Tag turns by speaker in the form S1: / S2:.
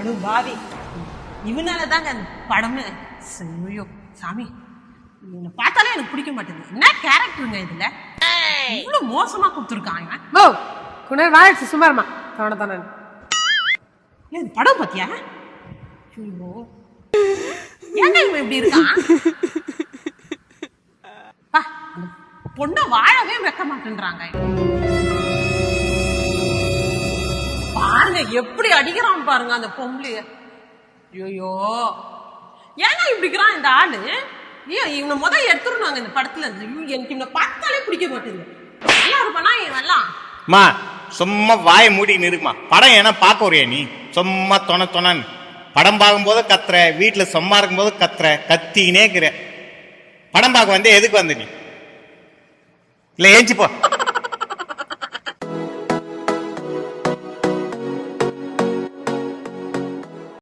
S1: படு பாவி. இவனால தாங்க அந்த படமே ஐயோ சாமி. இவனை பார்த்தாலே எனக்கு பிடிக்க மாட்டேங்குது. என்ன கேரக்டருங்க இதுல? இவ்வளவு மோசமா கொடுத்துருக்காங்க
S2: ஓ குணர் வாழிச்சு சுமார்மா தவணை தானே
S1: ஏன் இந்த படம் பாத்தியா ஐயோ. ஏங்க இவன் இப்படி இருக்கான்? பா, பொண்ணை வாழவே வைக்க மாட்டேன்றாங்க. பாருங்க எப்படி அடிக்கிறான் பாருங்க அந்த பொம்பளைய. ஐயோ ஏன்னா இப்படிக்கிறான் இந்த ஆளு? ஏன் இவனை முதல் எடுத்துருந்தாங்க இந்த படத்துல. இருந்து எனக்கு இவனை பார்த்தாலே பிடிக்க மாட்டேங்குது. நல்லா இருப்பானா இவெல்லாம்
S3: மா சும்மா வாய மூடி நிறுமா படம் ஏன்னா பார்க்க வரையா நீ? சும்மா தொண தொணன் படம் பார்க்கும்போது கத்துற வீட்டில் சும்மா இருக்கும்போது கத்துற கத்தினே இருக்கிற. படம் பார்க்க வந்து எதுக்கு வந்த நீ? இல்லை ஏஞ்சிப்போ